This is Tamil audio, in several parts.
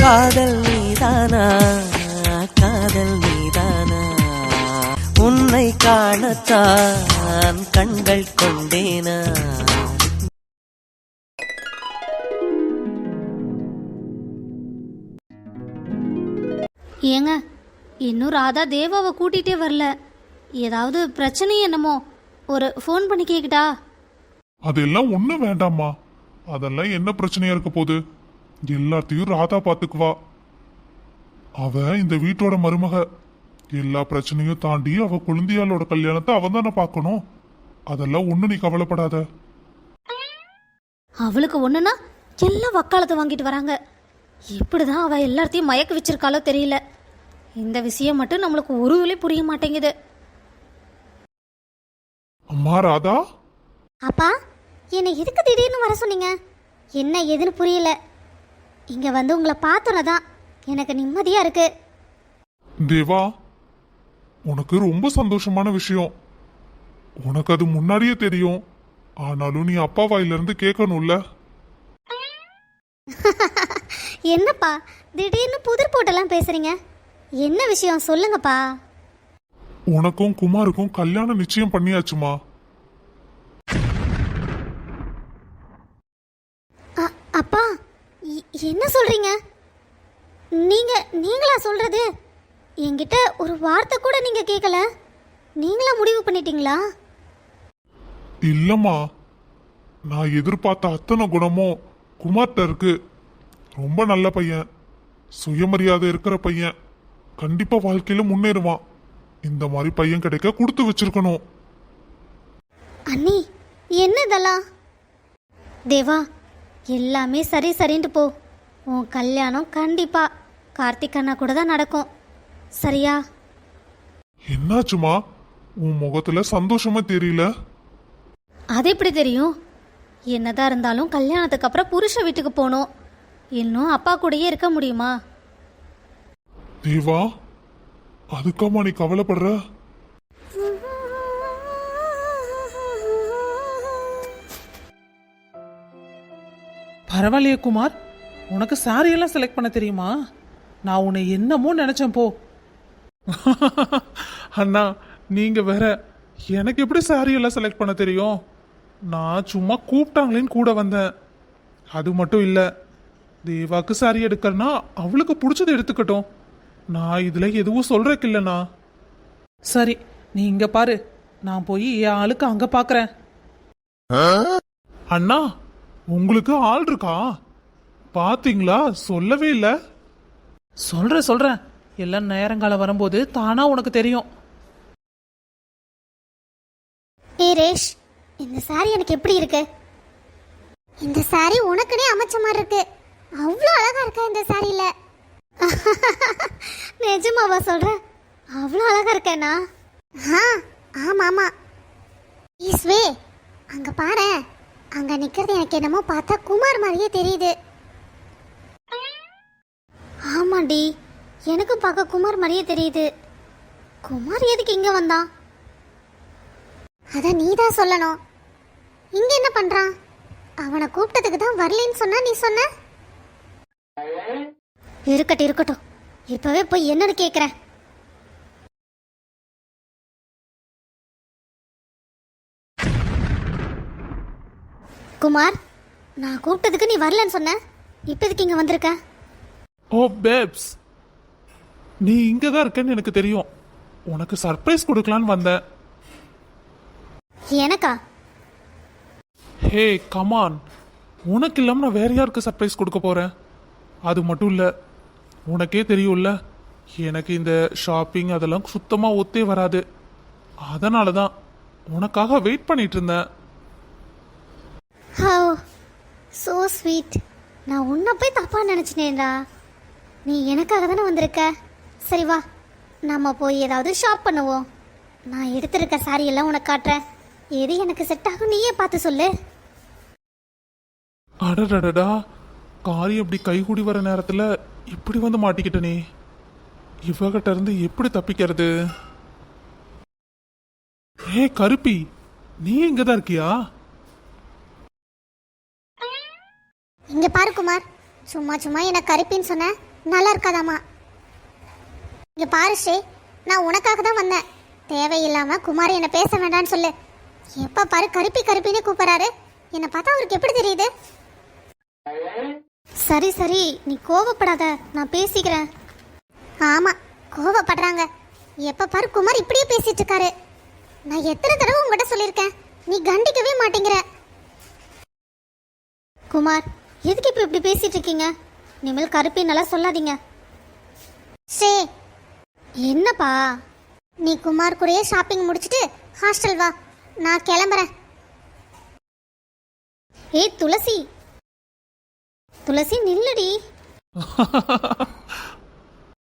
காதல் நீதானா? காதல் நீதானா? உன்னை காணத்தான் கண்கள் கொண்டேனா? ஏங்க இன்னும் ராதா தேவாவை கூட்டிகிட்டே வரல. ஏதாவது பிரச்சனை என்னமோ? ஒரு ஃபோன் பண்ணி கேட்கட்டா அதெல்லாம் ஒண்ணும் வேண்டாம்மா. அதெல்லாம் என்ன பிரச்சனையா இருக்க போகுது? எல்லாத்தையும் ராதா பாத்துக்குவா. அவ இந்த வீட்டோட மருமக. எல்லா பிரச்சனையும் தாண்டி அவ குழந்தையாளோட கல்யாணத்தை அவன் தானே பார்க்கணும். அதெல்லாம் ஒண்ணு நீ கவலைப்படாத. அவளுக்கு ஒன்றுனா எல்லாம் வக்காலத்தை வாங்கிட்டு வராங்க. எப்படி தான் அவள் எல்லாத்தையும் மயக்க வச்சிருக்காளோ தெரியல. இந்த விஷயம் மட்டும் நம்மளுக்கு ஒரு வேளை புரிய மாட்டேங்குது. அம்மா ராதா? அப்பா என்னை எதுக்கு திடீர்னு வர சொன்னீங்க? என்ன ஏதுன்னு புரியல. இங்கே வந்து உங்களை பார்த்தோன்னே தான் எனக்கு நிம்மதியாக இருக்கு. தேவா உனக்கு ரொம்ப சந்தோஷமான விஷயம். உனக்கு அது முன்னாடியே தெரியும். ஆனாலும் நீ அப்பா வாயிலிருந்து கேட்கணும்ல. என்னப்பா திடீர்னு புதிர் போட்டெல்லாம் பேசுறீங்க? என்ன விஷயம்? சொல்லுங்கப்பா. உனக்கும் குமாருக்கும் கல்யாணம் நிச்சயம் பண்ணியாச்சுமா? என்ன சொல்றீங்க? நீங்க நீங்களா சொல்றது? என்கிட்ட ஒரு வார்த்தை கூட நீங்க கேட்கல நீங்களா முடிவு பண்ணிட்டீங்களா? இல்லம்மா. நான் எதிர்பார்த்த அத்தனை குணமும் குமார்ட்ட இருக்கு. ரொம்ப நல்ல பையன். சுயமரியாதை இருக்கிற பையன். கண்டிப்பா வாழ்க்கையில முன்னேறுவான். இந்த மாதிரி பையன் கிடைக்க கொடுத்து வச்சிருக்கணும். அண்ணி என்ன இதெல்லாம் தேவா எல்லாமே சரி சரின்ட்டு போ. உன் கல்யாணம் கண்டிப்பா கார்த்திக் அண்ணா கூட தான் நடக்கும். சரியா? என்னாச்சுமா? உன் முகத்துல சந்தோஷமா தெரியல. அது எப்படி தெரியும்? என்னதான் இருந்தாலும் கல்யாணத்துக்கு அப்புறம் புருஷ வீட்டுக்கு போகணும். இன்னும் அப்பா கூடயே இருக்க முடியுமா? தேவா அதுக்காமா நீ கவலைப்படுற? பரவாயில்லையே குமார். உனக்கு எல்லாம் செலக்ட் பண்ண தெரியுமா? நான் உன்னை என்னமோ நினைச்சேன் போ. அண்ணா நீங்க வேற எனக்கு எப்படி எல்லாம் செலக்ட் பண்ண தெரியும்? நான் சும்மா கூப்பிட்டாங்களேன்னு கூட வந்தேன். அது மட்டும் இல்ல தேவாக்கு saree எடுக்கறனா அவளுக்கு பிடிச்சது எடுத்துக்கட்டும். நான் இதுல எதுவும் சொல்றதுக்கு இல்லைண்ணா. சரி நீ இங்க பாரு. நான் போய் என் ஆளுக்கு அங்க பாக்குறேன். அண்ணா உங்களுக்கு ஆள் இருக்கா? பாத்தீங்களா? சொல்லவே இல்லை. சொல்றேன் சொல்றேன். எல்லாம் நேரங்காலம் வரும்போது தானா உனக்கு தெரியும். ஏ ரேஷ் இந்த சாரி எனக்கு எப்படி இருக்கு? இந்த சாரி உனக்குனே அமைச்ச மாதிரி இருக்கு. அவ்வளோ அழகா இருக்கா இந்த சாரியில நிஜமாவா சொல்ற? அவ்வளோ அழகா இருக்கேனா? ஆ ஆமா ஆமா. ஈஸ்வே அங்க பாரு. அங்க நிக்கிறது எனக்கு என்னமோ பார்த்தா குமார் மாதிரியே தெரியுது. ஆமாண்டி. எனக்கும் பார்க்க குமார் மாதிரியே தெரியுது. குமார் எதுக்கு இங்கே வந்தான் அதை நீ தான் சொல்லணும். இங்கே என்ன பண்ணுறான் அவனை கூப்பிட்டதுக்கு தான் வரலன்னு சொன்னா நீ சொன்ன? இருக்கட்டும் இருக்கட்டும். இப்பவே போய் என்னன்னு கேட்குறேன் குமார் நான் கூப்பிட்டதுக்கு நீ வரலன்னு சொன்ன. இப்போதுக்கு இங்கே வந்திருக்க? ஓ பேப்ஸ் நீ இங்க தான் இருக்கேன்னு எனக்கு தெரியும். உனக்கு சர்ப்ரைஸ் கொடுக்கலான்னு வந்தேன். எனக்கா? ஹே கமான் உனக்கு இல்லாம நான் வேற யாருக்கு சர்ப்ரைஸ் கொடுக்க போறேன்? அது மட்டும் இல்ல உனக்கே தெரியும்ல எனக்கு இந்த ஷாப்பிங் அதெல்லாம் சுத்தமா ஒத்தே வராது. அதனால தான் உனக்காக வெயிட் பண்ணிட்டு இருந்தேன். ஹவ் சோ ஸ்வீட் நான் உன்னை போய் தப்பா நினச்சினேன்டா. நீ எனக்காக தானே வந்திருக்க? சரி வா நம்ம போய் ஏதாவது ஷாப் பண்ணுவோம். நான் எடுத்திருக்க சாரி எல்லாம் உனக்கு காட்டுறேன். எது எனக்கு செட் ஆகும் நீயே பார்த்து சொல்லு. அடடடடா காரியம் இப்படி கைகூடி வர நேரத்துல இப்படி வந்து மாட்டிக்கிட்டனே இவகிட்ட இருந்து எப்படி தப்பிக்கிறது? ஏ கருப்பி நீ இங்க தான் இருக்கியா? இங்க பாரு குமார் சும்மா சும்மா என்ன கருப்பின்னு சொன்ன. நல்லா இருக்காதாம்மா இங்கே பாரு ஸ்ரீ நான் உனக்காக தான் வந்தேன். தேவையில்லாமல் குமார் என்னை பேச வேண்டாம்னு சொல்லு. எப்போ பாரு கருப்பி கருப்பின்னு கூப்பிட்றாரு. என்னை பார்த்தா அவருக்கு எப்படி தெரியுது? சரி சரி நீ கோவப்படாத நான் பேசிக்கிறேன். ஆமாம் கோவப்படுறாங்க. எப்போ பாரு குமார் இப்படியே பேசிட்டு இருக்காரு நான் எத்தனை தடவை உங்ககிட்ட சொல்லியிருக்கேன் நீ கண்டிக்கவே மாட்டேங்கிற. குமார் எதுக்கு இப்போ இப்படி பேசிட்டு இருக்கீங்க இனிமேல் கருப்பி நல்லா சொல்லாதீங்க. ஸ்ரீ என்னப்பா? நீ குமார் கூடயே ஷாப்பிங் முடிச்சிட்டு ஹாஸ்டல் வா. நான் கிளம்புறேன். ஏய் துளசி. துளசி நில்லுடி.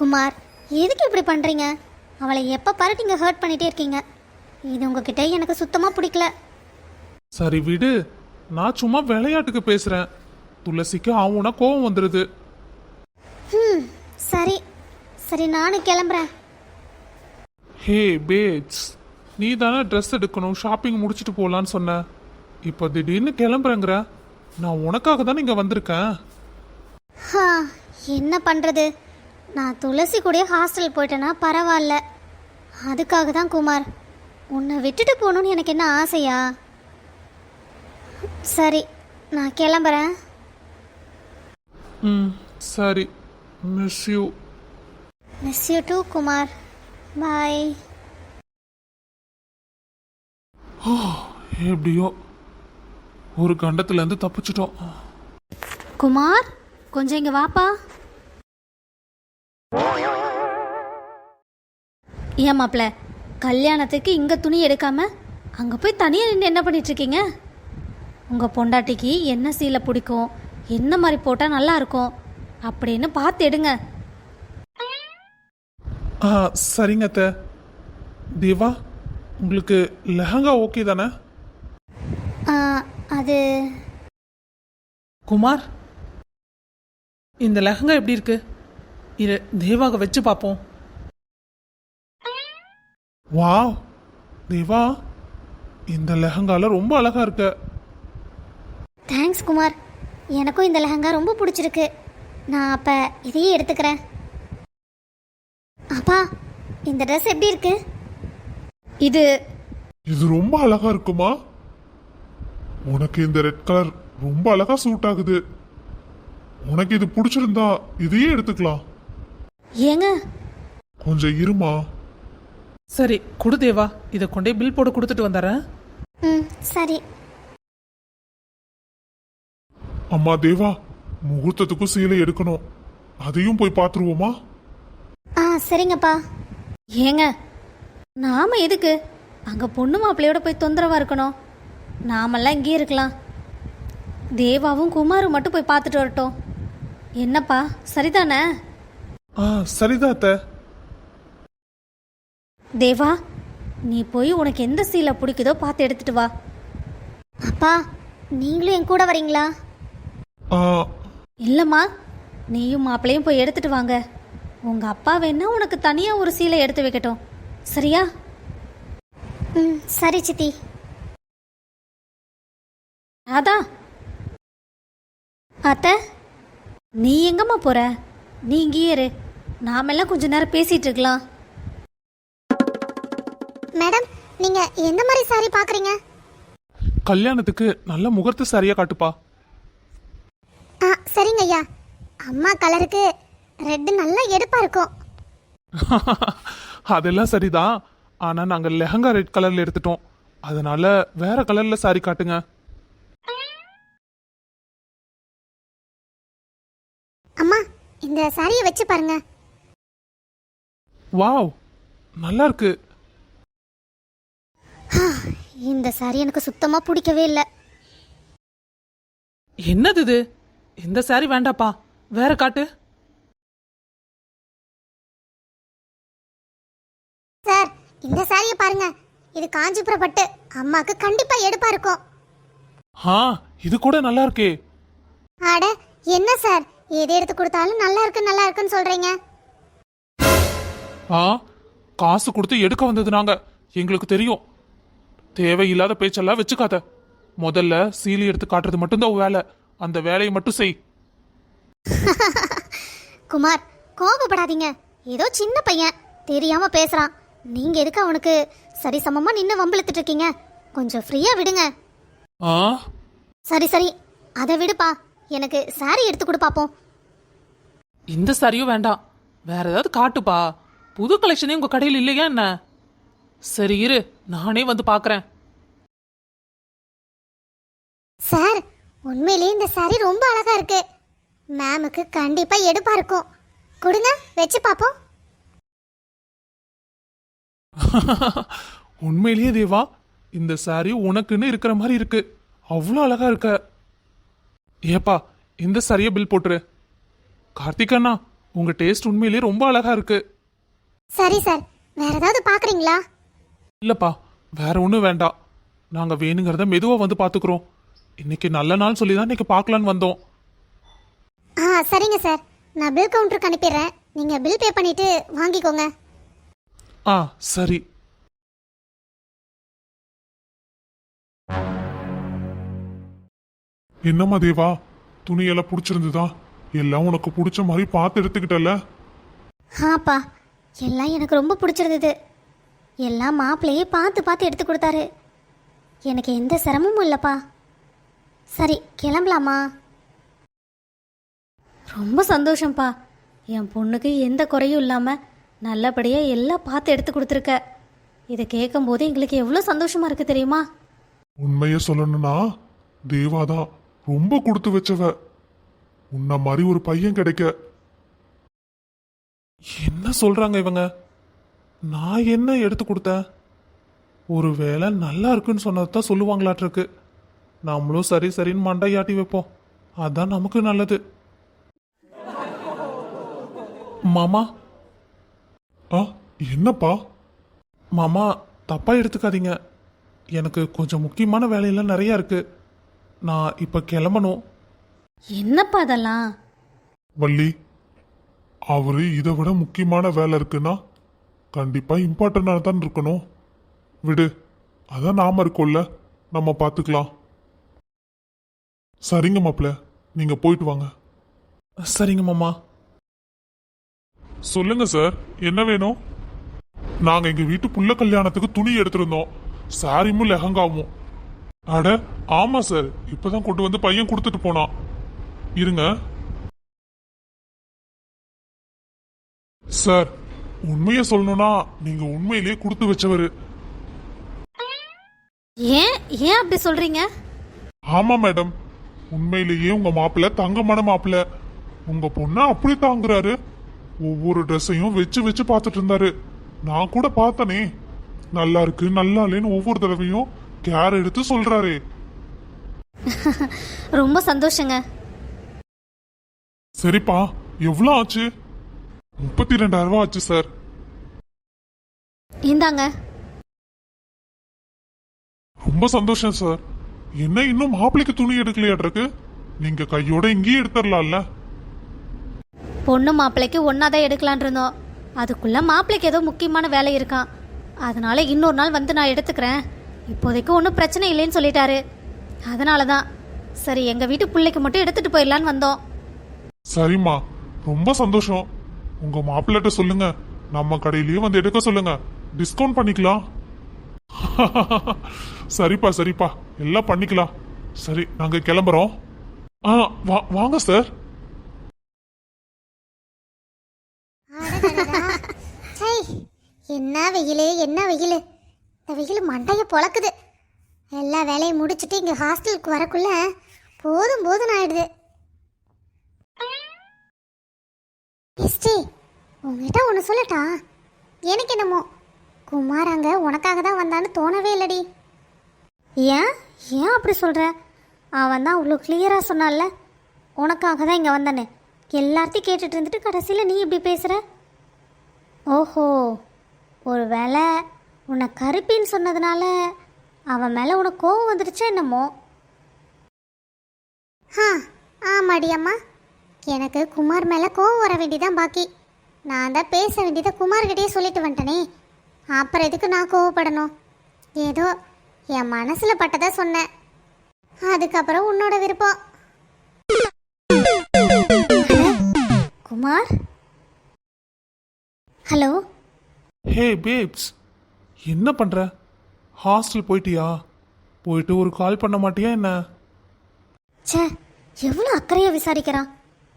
குமார் எதுக்கு இப்படி பண்றீங்க? அவளை எப்ப பாரு நீங்க ஹர்ட் பண்ணிட்டே இருக்கீங்க. இது உங்ககிட்ட எனக்கு சுத்தமா பிடிக்கல. சரி விடு. நான் சும்மா விளையாட்டுக்கு பேசுறேன். துளசிக்கு ஆவுனா கோவம் வந்துடுது ம் சரி. சரி நானும் கிளம்புறேன். ஹே பேட்ஸ். நீ தானே ட்ரெஸ் எடுக்கணும் ஷாப்பிங் முடிச்சுட்டு போகலான்னு சொன்ன. இப்போ திடீர்னு கிளம்புறேங்கிற. நான் உனக்காக தான் இங்கே வந்திருக்கேன். ஹா, என்ன பண்ணுறது நான் துளசி கூட ஹாஸ்டல் போயிட்டேன்னா பரவாயில்ல. அதுக்காக தான் குமார். உன்னை விட்டுட்டு போகணுன்னு எனக்கு என்ன ஆசையா? சரி நான் கிளம்புறேன். ம் சரி. Miss you miss you too Kumar bye எப்படியோ. ஒரு கண்டத்துலேருந்து தப்பிச்சிட்டோம். குமார் கொஞ்சம் இங்கே வாப்பா. ஏன் மாப்ள கல்யாணத்துக்கு இங்கே துணி எடுக்காம அங்கே போய் தனியாக நின்று என்ன பண்ணிட்டு இருக்கீங்க? உங்கள் பொண்டாட்டிக்கு என்ன சீலை பிடிக்கும்? என்ன மாதிரி போட்டால் நல்லா இருக்கும்? அப்படின்னு பார்த்து எடுங்க. ஆ சரிங்க அத்தை. தேவா உங்களுக்கு லெஹங்கா ஓகே தானே? ஆ, அது குமார் இந்த லெஹங்கா எப்படி இருக்கு? இரு தேவாக வச்சு பார்ப்போம். வாவ் தேவா இந்த லெஹங்கால ரொம்ப அழகா இருக்க. தேங்க்ஸ் குமார். எனக்கும் இந்த லெஹங்கா ரொம்ப பிடிச்சிருக்கு. நான் அப்போ இதையே எடுத்துக்கிறேன். அப்பா இந்த ட்ரெஸ் எப்படி இருக்கு? இது இது ரொம்ப அழகா இருக்குமா? உனக்கு இந்த ரெட் கலர் ரொம்ப அழகா சூட் ஆகுது. உனக்கு இது பிடிச்சிருந்தா இதையே எடுத்துக்கலாம். ஏங்க? கொஞ்சம் இருமா? சரி கொடு தேவா. இதை கொண்டே பில் போட்டு கொடுத்துட்டு வந்துடுறேன். ம் சரி. அம்மா தேவா முகூர்த்தத்துக்கும் சீலை எடுக்கணும். அதையும் போய் பார்த்துருவோமா? ஆ சரிங்கப்பா. ஏங்க நாம எதுக்கு? அங்கே பொண்ணு மாப்பிள்ளையோட போய் தொந்தரவா இருக்கணும். நாமெல்லாம் இங்கேயே இருக்கலாம். தேவாவும் குமாரும் மட்டும் போய் பார்த்துட்டு வரட்டும். என்னப்பா சரிதானே? ஆ சரிதான் அத்தை. தேவா நீ போய் உனக்கு எந்த சீலை பிடிக்குதோ பார்த்து எடுத்துட்டு வா. அப்பா நீங்களும் என் கூட வரீங்களா? இல்லைம்மா நீயும் மாப்பிள்ளையும் போய் எடுத்துட்டு வாங்க. உங்க அப்பா வேணா உனக்கு தனியா ஒரு சீலை எடுத்து வைக்கட்டும். சரியா? ம் சரி சித்தி. அதான் அத்தை? நீ எங்கம்மா போற? நீ இங்கேயே இரு. நாமெல்லாம் கொஞ்ச நேரம் பேசிட்டு இருக்கலாம். மேடம் நீங்க எந்த மாதிரி சாரி பாக்குறீங்க? கல்யாணத்துக்கு நல்ல முகூர்த்த சரியா காட்டுப்பா. ஆ சரிங்க ஐயா அம்மா கலருக்கு ரெட் நல்லா எடுப்பா இருக்கும். அதெல்லாம் சரிதான். ஆனா நாங்க லெஹங்கா ரெட் கலர்ல எடுத்துட்டோம். அதனால வேற கலர்ல சாரி காட்டுங்க. அம்மா இந்த சாரியை வச்சு பாருங்க. வாவ் நல்லா இருக்கு. இந்த சாரி எனக்கு சுத்தமா பிடிக்கவே இல்லை. என்னது இது? இந்த சாரி வேண்டாப்பா. வேற காட்டு. சார் இந்த சாரியை பாருங்க. இது காஞ்சிபுரம் பட்டு. அம்மாக்கு கண்டிப்பா எடுப்பா இருக்கும். ஆ இது கூட நல்லா இருக்கே. அட என்ன சார்? எது எடுத்து கொடுத்தாலும் நல்லா இருக்கு நல்லா இருக்குன்னு சொல்றீங்க. ஆ காசு கொடுத்து எடுக்க வந்தது நாங்க. எங்களுக்கு தெரியும். தேவையில்லாத பேச்செல்லாம் வச்சுக்காத. முதல்ல சீலி எடுத்து காட்டுறது மட்டும்தான் வேலை. அந்த வேலையை மட்டும் செய். குமார் கோபப்படாதீங்க. ஏதோ சின்ன பையன் தெரியாம பேசுறான். நீங்க எதுக்கு அவனுக்கு சரிசமமா நின்று வம்பிழுத்துட்டு இருக்கீங்க? கொஞ்சம் ஃப்ரீயா விடுங்க. ஆ? சரி சரி. அதை விடுப்பா. எனக்கு saree எடுத்து கொடு பாப்போம். இந்த சரியும் வேண்டாம். வேற ஏதாவது காட்டுப்பா. புது கலெக்ஷனே உங்க கடையில் இல்லையா என்ன? சரி இரு. நானே வந்து பார்க்கறேன் சார் உண்மையிலேயே இந்த saree ரொம்ப அழகா இருக்கு. மேமுக்கு கண்டிப்பா எடுப்பா இருக்கும். கொடுங்க வச்சு பாப்போம் உண்மையிலேயே தேவா இந்த சாரி உனக்குன்னு இருக்கிற மாதிரி இருக்கு. அவ்வளோ அழகா இருக்க. ஏப்பா இந்த சாரியை பில் போட்டுரு. கார்த்திக் அண்ணா உங்க டேஸ்ட் உண்மையிலேயே ரொம்ப அழகா இருக்கு. சரி சார் வேற ஏதாவது பாக்குறீங்களா இல்லப்பா வேற ஒன்றும் வேண்டாம். நாங்க வேணுங்கிறத மெதுவா வந்து பாத்துக்கிறோம் இன்னைக்கு நல்ல நாள் சொல்லி தான் இன்னைக்கு பார்க்கலான்னு வந்தோம். ஆ சரிங்க சார். நான் பில் கவுண்டருக்கு அனுப்பிடுறேன். நீங்க பில் பே பண்ணிட்டு வாங்கிக்கோங்க. ஆ சரி. என்னம்மா தேவா? துணியெல்லாம் பிடிச்சிருந்துதா? எல்லாம் உனக்கு பிடிச்ச மாதிரி பார்த்து எடுத்துக்கிட்டல ஆப்பா எல்லாம் எனக்கு ரொம்ப பிடிச்சிருந்தது. எல்லாம் மாப்பிள்ளையே பார்த்து பார்த்து எடுத்து கொடுத்தாரு. எனக்கு எந்த சிரமமும் இல்லைப்பா. சரி கிளம்பலாமா? ரொம்ப சந்தோஷம்ப்பா என் பொண்ணுக்கு எந்த குறையும் இல்லாமல் நல்லபடியாக எல்லாம் பார்த்து எடுத்து கொடுத்துருக்க. இதை கேட்கும்போது எங்களுக்கு எவ்வளோ சந்தோஷமா இருக்கு தெரியுமா? உண்மைய சொல்லணும்னா தேவாதான் ரொம்ப கொடுத்து வச்சவ. உன்ன மாதிரி ஒரு பையன் கிடைக்க. என்ன சொல்றாங்க இவங்க? நான் என்ன எடுத்து கொடுத்தேன்? ஒருவேளை நல்லா இருக்குன்னு சொன்னதான் சொல்லுவாங்களாட்டிருக்கு. நம்மளும் சரி சரின்னு மண்டையாட்டி வைப்போம். அதான் நமக்கு நல்லது. மாமா? ஆ என்னப்பா? மாமா தப்பா எடுத்துக்காதீங்க. எனக்கு கொஞ்சம் முக்கியமான வேலையெல்லாம் நிறைய இருக்கு. நான் இப்ப கிளம்பணும். என்னப்பா அதெல்லாம்? வள்ளி அவரு இதை விட முக்கியமான வேலை இருக்குன்னா கண்டிப்பா இம்பார்ட்டண்டாக தான் இருக்கணும். விடு அதான் நாம இருக்கோம்ல. நம்ம பார்த்துக்கலாம் சரிங்க மாப்பிள்ள. நீங்க போயிட்டு வாங்க. சரிங்க மாமா. சொல்லுங்க சார். என்ன வேணும்? நாங்க எங்க வீட்டு புள்ள கல்யாணத்துக்கு துணி எடுத்திருந்தோம். சாரியும் லெஹங்காவும். அட ஆமா சார். இப்பதான் கொண்டு வந்து பையன் கொடுத்துட்டு போனான். இருங்க. சார் உண்மையை சொல்லணும்னா நீங்க உண்மையிலேயே கொடுத்து வச்சவரு. ஏன் ஏன் அப்படி சொல்கிறீங்க ஆமா மேடம். உண்மையிலேயே உங்க மாப்பிள்ள தங்கமான மாப்பிள்ள. உங்க பொண்ண அப்படி தாங்குறாரு. ஒவ்வொரு ட்ரெஸ்ஸையும் வச்சு வச்சு பார்த்துட்டு இருந்தாரு. நான் கூட பார்த்தனே. நல்லா இருக்கு நல்லா இல்லைன்னு ஒவ்வொரு தடவையும் கேர் எடுத்து சொல்றாரு. ரொம்ப சந்தோஷங்க. சரிப்பா எவ்வளோ ஆச்சு? முப்பத்தி ரெண்டாயிரம் ரூபாய் ஆச்சு சார் இந்தாங்க. ரொம்ப சந்தோஷம் சார் என்ன இன்னும் மாப்பிள்ளைக்கு துணி எடுக்கலையாட்ருக்கு நீங்க கையோட இங்கேயே எடுத்துடலாம்ல. பொண்ணு மாப்பிள்ளைக்கு ஒன்றா தான் எடுக்கலான் இருந்தோம். அதுக்குள்ளே மாப்பிள்ளைக்கு ஏதோ முக்கியமான வேலை இருக்கான் அதனால இன்னொரு நாள் வந்து நான் எடுத்துக்கிறேன். இப்போதைக்கு ஒன்றும் பிரச்சனை இல்லைன்னு சொல்லிட்டாரு. அதனால தான் சரி எங்கள் வீட்டு பிள்ளைக்கு மட்டும் எடுத்துகிட்டு போயிடலான்னு வந்தோம். சரிம்மா. ரொம்ப சந்தோஷம். உங்க மாப்பிள்ளட்ட சொல்லுங்க. நம்ம கடையிலயே வந்து எடுக்க சொல்லுங்க. டிஸ்கவுண்ட் பண்ணிக்கலாம். சரிப்பா சரிப்பா. எல்லாம் பண்ணிக்கலாம். சரி நாங்க கிளம்புறோம். ஆ வா- வாங்க சார் என்ன வெயிலு என்ன வெயிலு. இந்த வெயில் மண்டையை பொளக்குது எல்லா வேலையும் முடிச்சுட்டு இங்கே ஹாஸ்டலுக்கு வரக்குள்ள போதும் போதும் ஆயிடுது. எஸ்டி உங்ககிட்ட ஒன்று சொல்லட்டா? எனக்கு என்னமோ? குமார் உனக்காக தான் வந்தான்னு தோணவே இல்லடி. ஏன்? ஏன் அப்படி சொல்கிற அவன் தான் அவ்வளோ கிளியராக சொன்னான்ல. உனக்காக தான் இங்கே வந்தானே எல்லாத்தையும் கேட்டுட்டு இருந்துட்டு கடைசியில் நீ இப்படி பேசுகிற ஓஹோ ஒரு வேளை உன்னை கருப்பின்னு சொன்னதுனால அவன் மேலே உனக்கு கோவம் வந்துடுச்சா என்னமோ? ஆ ஆமாடி அம்மா. எனக்கு குமார் மேலே கோவம் வர வேண்டியதான் பாக்கி. நான் தான் பேச வேண்டியதை குமார்கிட்டயே சொல்லிட்டு வந்துட்டனே. அப்புறம் எதுக்கு நான் கோவப்படணும்? ஏதோ என் மனசில் பட்டதை சொன்னேன். அதுக்கப்புறம் உன்னோட விருப்பம். குமார்? ஹலோ? ஹே பேப்ஸ் என்ன பண்ற? ஹாஸ்டல் போயிட்டியா? போயிட்டு ஒரு கால் பண்ண மாட்டியா என்ன? ச்சே எவ்வளோ அக்கறையாக விசாரிக்கிறான்?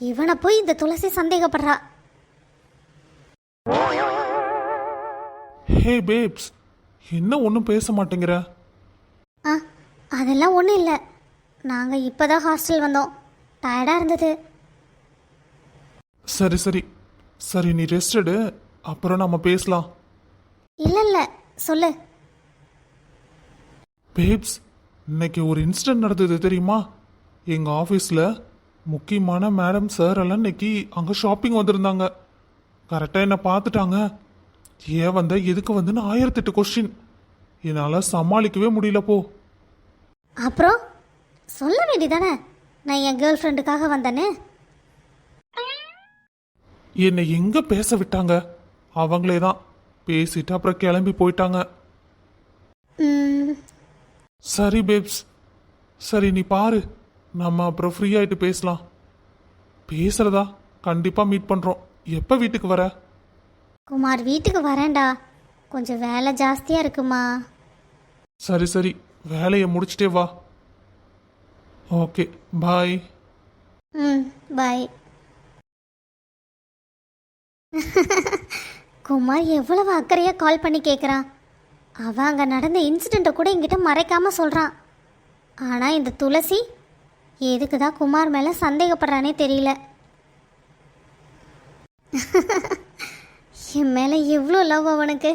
இவனை போய் இந்த துளசி சந்தேகப்படுறா. ஹே பேப்ஸ் என்ன ஒன்றும் பேச மாட்டேங்கிற? ஆ அதெல்லாம் ஒன்றும் இல்லை. நாங்கள் இப்போ தான் ஹாஸ்டல் வந்தோம். டயர்டாக இருந்தது. சரி சரி. சரி நீ ரெஸ்ட் எடு. அப்புறம் நம்ம பேசலாம். இல்லை இல்லை. சொல்லு. பேப்ஸ் இன்னைக்கு ஒரு இன்சிடென்ட் நடந்தது தெரியுமா? எங்கள் ஆஃபீஸில் முக்கியமான மேடம் சார் எல்லாம் இன்னைக்கு அங்கே ஷாப்பிங் வந்திருந்தாங்க. கரெக்டாக என்னை பார்த்துட்டாங்க. ஏன் வந்த? எதுக்கு வந்துன்னு ஆயிரத்தெட்டு கொஸ்டின் என்னால் சமாளிக்கவே முடியல போ. அப்புறம்? சொல்ல வேண்டியதானே? நான் என் கேர்ள் ஃப்ரெண்டுக்காக வந்தேன்னு என்னை எங்கே பேச விட்டாங்க? அவங்களே தான் பேசிட்டு அப்புறம் கிளம்பி போயிட்டாங்க. சரி பேப்ஸ் சரி நீ பாரு. நம்ம அப்புறம் ஃப்ரீ ஆயிட்டு பேசலாம். பேசுறதா? கண்டிப்பாக மீட் பண்ணுறோம் எப்போ வீட்டுக்கு வர? குமார் வீட்டுக்கு வரேன்டா. கொஞ்சம் வேலை ஜாஸ்தியாக இருக்குமா? சரி சரி. வேலையை முடிச்சிட்டே வா. Okay bye. ம் பாய். குமார் எவ்வளவு அக்கறையாக கால் பண்ணி கேட்குறான் அவன் அங்கே நடந்த இன்சிடெண்ட்டை கூட என்கிட்ட மறைக்காம சொல்கிறான் ஆனால் இந்த துளசி எதுக்கு தான் குமார் மேலே சந்தேகப்படுறானே தெரியல. என் மேலே எவ்வளோ லவ் அவனுக்கு